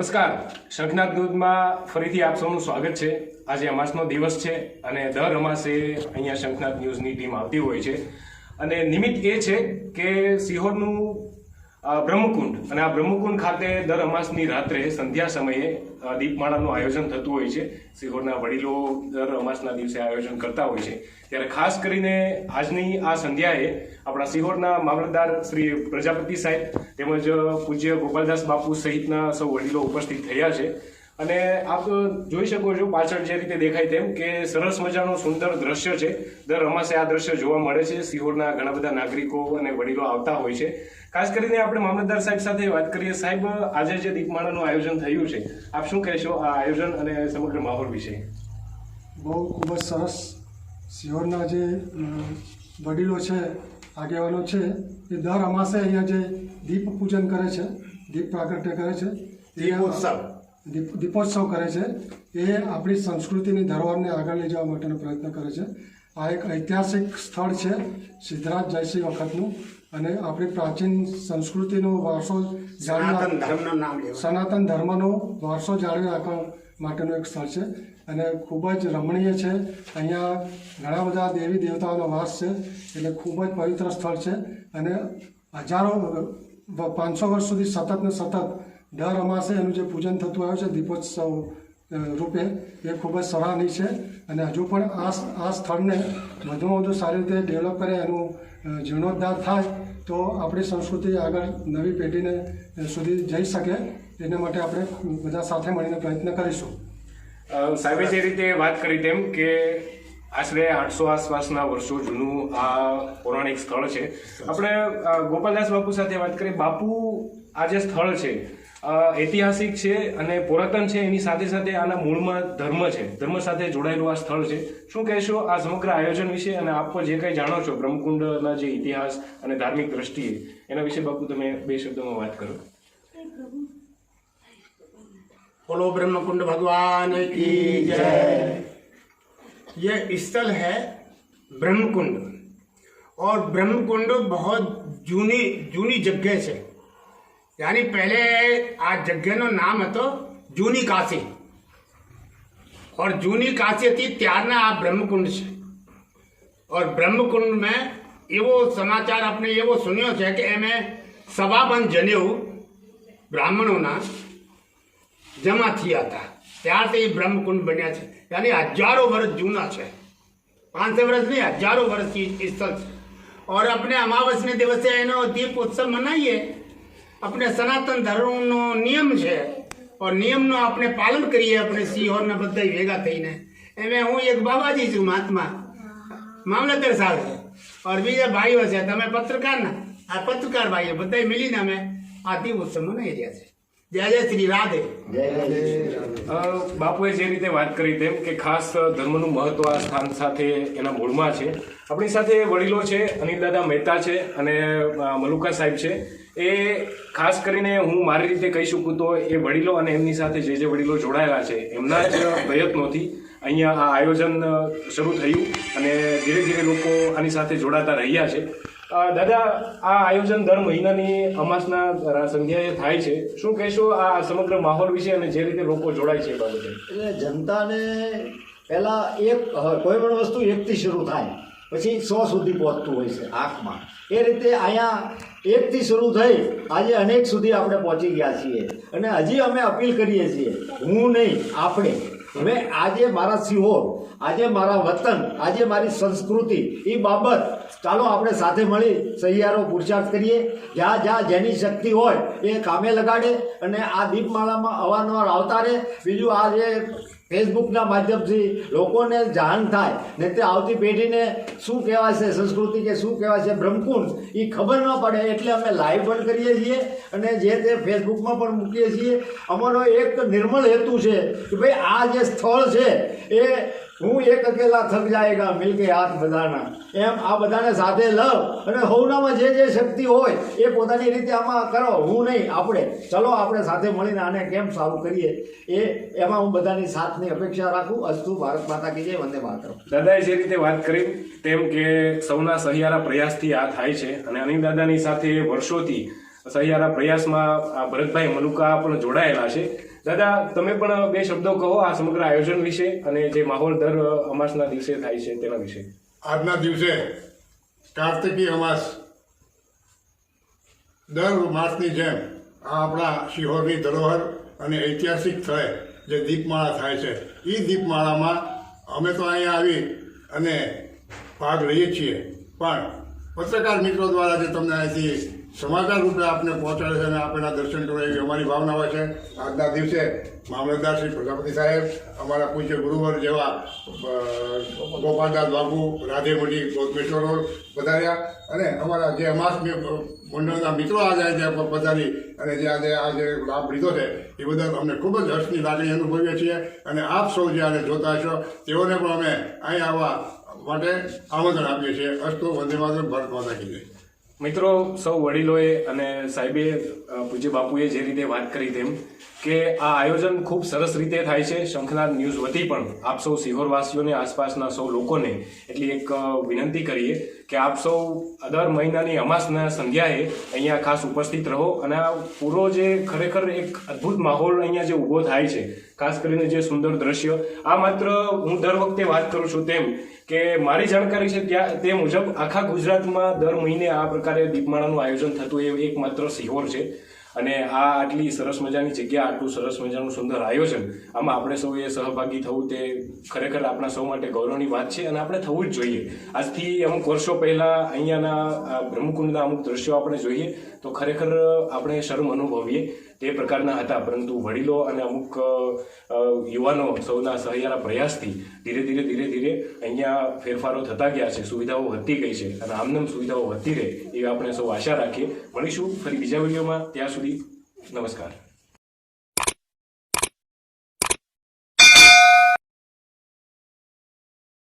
નમસ્કાર. શંખનાથ દૂધમાં ફરીથી આપ સૌનું સ્વાગત છે. આજે અમાસનો દિવસ છે અને દર અમાસે અહીંયા શંખનાથ ન્યૂઝની ટીમ આવતી હોય છે. અને નિમિત્ત એ છે કે સિહોરનું બ્રહ્મકુંડ અને આ બ્રહ્મકુંડ ખાતે દર અમાસની રાત્રે સંધ્યા સમયે દીપમાળાનું આયોજન થતું હોય છે. સિહોરના વડીલો દર અમાસના દિવસે આયોજન કરતા હોય છે. ત્યારે ખાસ કરીને આજની આ સંધ્યાએ આપણા સિહોરના મામલતદાર શ્રી પ્રજાપતિ સાહેબ તેમજ પૂજ્ય ગોપાલદાસ બાપુ સહિતના સૌ વડીલો ઉપસ્થિત થયા છે. અને આપ જોઈ શકો છો પાછળ જે રીતે દેખાય તેમ કે સરસ મજાનું સુંદર દ્રશ્ય છે. દર અમાસે આ દ્રશ્ય જોવા મળે છે. સિહોરના ઘણા બધા નાગરિકો અને વડીલો આવતા હોય છે. ખાસ કરીને આપણે મામલતદાર સાહેબ સાથે વાત કરીએ. સાહેબ આજે જે દીપમાળાનું આયોજન થયું છે આપ શું કહેશો આ આયોજન અને સમગ્ર માહોલ વિશે? બહુ ખૂબ જ સરસ. સિહોરના જે વડીલો છે આગેવાનો છે એ દર અમાસે અહીંયા જે દીપ પૂજન કરે છે દીપ પ્રાગટ્ય કરે છે. એ દીપોત્સવ. દીપ- દીપોત્સવ કરે છે. એ આપણી સંસ્કૃતિની ધરોહરને આગળ લઈ જવા માટેનો પ્રયત્ન કરે છે. આ એક ઐતિહાસિક સ્થળ છે સિદ્ધરાજ જયસિંહ વખતનું અને આપણી પ્રાચીન સંસ્કૃતિનો વારસો જાળવી ધર્મનું નામ સનાતન ધર્મનો વારસો જાળવી રાખવા માટેનું એક સ્થળ છે અને ખૂબ જ રમણીય છે. અહીંયા ઘણા બધા દેવી દેવતાઓનો વાસ છે. એટલે ખૂબ જ પવિત્ર સ્થળ છે અને હજારો પાંચસો વર્ષ સુધી સતત ને સતત દર અમાસે એનું જે પૂજન થતું આવ્યું છે, દીપોત્સવ રૂપે, એ ખૂબ જ સરાહનીય છે. અને હજુ પણ આ આ સ્થળને વધુમાં વધુ સારી રીતે ડેવલપ કરે, એનું જીર્ણોદ્ધાર થાય, તો આપણી સંસ્કૃતિ આગળ નવી પેઢીને સુધી જઈ શકે. એના માટે આપણે બધા સાથે મળીને પ્રયત્ન કરીશું. સાહેબ જે રીતે વાત કરી તેમ કે આશરે આઠસો આસપાસના વર્ષો જૂનું આ પૌરાણિક સ્થળ છે. આપણે ગોપાલદાસ બાપુ સાથે વાત કરીએ. બાપુ આ જે સ્થળ છે ઐતિહાસિક છે અને પુરાતન છે, એની સાથે સાથે આના મૂળમાં ધર્મ છે. ધર્મ સાથે જોડાયેલું આ સ્થળ છે. શું કહેશો આ સમગ્ર આયોજન વિશે અને આપ જે કંઈ જાણો છો બ્રહ્મકુંડના જે ઇતિહાસ અને ધાર્મિક દ્રષ્ટિએ, એના વિશે બાપુ તમે બે શબ્દોમાં વાત કરો. બોલો બ્રહ્મકુંડ ભગવાન કી જય. यह स्थल है ब्रह्मकुंड। और ब्रह्मकुंड बहुत જૂની જૂની જગ્યા છે યાની પહેલે આ જગ્યાનું નામ હતો જૂની કાશી और જૂની કાશી હતી ત્યારના આ બ્રહ્મકુંડ છે और બ્રહ્મકુંડ મેં એવો સમાચાર આપણે એવો સુન્યો છે કે એમે સવાબન જનેવ બ્રાહ્મણોના જમા થયા હતા ત્યારથી એ બ્રહ્મકુંડ બન્યા છે યાની હજારો વર્ષ જૂના છે પાંચસો વર્ષ નહીં હજારો વર્ષથી એ સ્થળ છે और अपने અમાવસ ને દિવસે એનો દીપ ઉત્સવ મનાવીએ આપણે સનાતન ધર્મનો નિયમ છે और નિયમનો આપણે પાલન કરીએ આપણે સિંહોરના બધા ભેગા થઈને એમે હું એક બાબાજી છું મહાત્મા મામલતદાર સાહેબ છે और બીજા ભાઈઓ છે તમે પત્રકારના આ પત્રકાર ભાઈઓ બધા મળીને અમે આ દીપ ઉત્સવ મનાવી રહ્યા છે જય જય શ્રી રાધે. બાપુએ જે રીતે વાત કરી તેમ કે ખાસ ધર્મનું મહત્વ આ સ્થાન સાથે એના મૂળમાં છે. આપણી સાથે વડીલો છે અનિલ દાદા મહેતા છે અને મલુકા સાહેબ છે. એ ખાસ કરીને હું મારી રીતે કહી શકું તો એ વડીલો અને એમની સાથે જે જે વડીલો જોડાયેલા છે એમના જ પ્રયત્નોથી અહીંયા આ આયોજન શરૂ થયું અને ધીરે ધીરે લોકો આની સાથે જોડાતા રહ્યા છે. દાદા, આ આયોજન દર મહિનાની અમાસના સંધ્યાએ થાય છે. શું કહેશો આ સમગ્ર માહોલ વિશે અને જે રીતે લોકો જોડાય છે એ બાબતે? એટલે જનતાને પહેલાં એક કોઈ પણ વસ્તુ એકથી શરૂ થાય, પછી સો સુધી પહોંચતું હોય છે આંખમાં. એ રીતે અહીંયા એકથી શરૂ થઈ, આજે અનેક સુધી આપણે પહોંચી ગયા છીએ. અને હજી અમે અપીલ કરીએ છીએ, હું નહીં, આપણે. હવે આજે મારા સિંહો આજે મારા વતન, આજે મારી સંસ્કૃતિ એ બાબત ચાલો આપણે સાથે મળી સહિયારો પુરુષાર્થ કરીએ. જ્યાં જ્યાં જેની શક્તિ હોય એ કામે લગાડે અને આ દીપમાળામાં અવારનવાર આવતા રહે. બીજું આ જે ફેસબુકના માધ્યમથી લોકોને જાણ થાય ને તે આવતી પેઢીને શું કહેવાય છે સંસ્કૃતિ કે શું કહેવાય છે બ્રહ્મકુંડ એ ખબર ન પડે એટલે અમે લાઈવ પણ કરીએ છીએ અને જે તે ફેસબુકમાં પણ મૂકીએ છીએ. અમારો એક નિર્મળ હેતુ છે કે ભાઈ આ જે સ્થળ છે એ હું એક અકેલા થક જાયગા, મિલકે હાથ બધાના. એમ આ બધાને સાથે લવ અને હોનામાં જે જે શક્તિ હોય એ પોતાની રીતે આમાં કરો, હું નહીં, આપણે. ચલો, આપણે સાથે મળીને આને કેમ સારું કરીએ? એ, એમાં હું બધાની સાથની અપેક્ષા રાખું. અસ્તુ ભારત માતા કી જય, વંદે માતરમ. દાદાએ જે રીતે વાત કરી, તેમ કે સૌના સહિયારા પ્રયાસથી આ થાય છે અને અનિલ દાદાની સાથે વર્ષોથી સહિયારા પ્રયાસમાં આ ભરતભાઈ મલુકા પણ જોડાયેલા છે. દાદા, તમે પણ બે શબ્દો કહો આ સમગ્ર આયોજન વિશે અને જે માહોલ દર અમાસના દિવસે થાય છે તેના વિશે. આજના દિવસે કાર્તિકી અમાસ દર માસની જેમ આ આપણા શિહોરની ધરોહર અને ઐતિહાસિક સ્થળે જે દીપમાળા થાય છે એ દીપમાળામાં અમે તો અહીંયા આવી અને ભાગ લઈએ છીએ. પણ પત્રકાર મિત્રો દ્વારા જે તમને અહીંથી સમાચાર રૂપે આપને પહોંચાડે છે અને આપણા દર્શન કરો એવી અમારી ભાવના હોય છે. આજના દિવસે મામલતદાર શ્રી પ્રજાપતિ સાહેબ, અમારા પૂજ્ય ગુરુવર જેવા ગોપાલદાસ બાબુ રાધેમઢી ગોતમેશ્વરો પધાર્યા. અને અમારા જે અમાસ મંડળના મિત્રો આજે આજે પધારી અને જે આજે આજે લાભ લીધો છે, એ બદલ અમને ખૂબ જ હર્ષની લાગણી અનુભવીએ છીએ. અને આપ સૌ જ્યારે જોતા હશો, તેઓને પણ અમે અહીં આવવા માટે આમંત્રણ આપીએ છીએ. અસ્તુ વંદે માત્ર ભારત માતા કી જય. મિત્રો, સૌ વડીલોએ અને સાહેબે પૂજ્ય બાપુએ જે રીતે વાત કરી તેમ કે આ આયોજન ખૂબ સરસ રીતે થાય છે. શંખનાદ ન્યૂઝ વતી પણ આપ સૌ સિહોરવાસીઓને આસપાસના સૌ લોકોને એટલી એક વિનંતી કરીએ કે આપ સૌ દર મહિનાની અમાસના સંધ્યાએ અહીંયા ખાસ ઉપસ્થિત રહો અને આ પૂરો જે ખરેખર એક અદ્ભુત માહોલ અહીંયા જે ઊભો થાય છે, ખાસ કરીને જે સુંદર દ્રશ્ય, આ માત્ર હું દર વખતે વાત કરું છું તેમ કે મારી જાણકારી છે ત્યાં તે મુજબ આખા ગુજરાતમાં દર મહિને આ પ્રકારે દીપમાળાનું આયોજન થતું એ એકમાત્ર સિહોર છે. અને આ આટલી સરસ મજાની જગ્યા, આટલું સરસ મજાનું સુંદર આયોજન, આમાં આપણે સૌએ સહભાગી થવું તે ખરેખર આપણા સૌ માટે ગૌરવની વાત છે અને આપણે થવું જ જોઈએ. આજથી અમુક વર્ષો પહેલા અહીંયાના બ્રહ્મકુંડના અમુક દ્રશ્યો આપણે જોઈએ તો ખરેખર આપણે શરમ અનુભવીએ. તે પ્રકારના હતા. પરંતુ વડીલો અને અમુક યુવાનો સૌના સહિયારા પ્રયાસથી ધીરે ધીરે ધીરે ધીરે અહીંયા ફેરફારો થતા ગયા છે. સુવિધાઓ વધતી ગઈ છે અને આમનામ સુવિધાઓ વધતી રહે એવી આપણે સૌ આશા રાખીએ. મળીશું ફરી બીજા વિડીયોમાં. ત્યાં સુધી નમસ્કાર.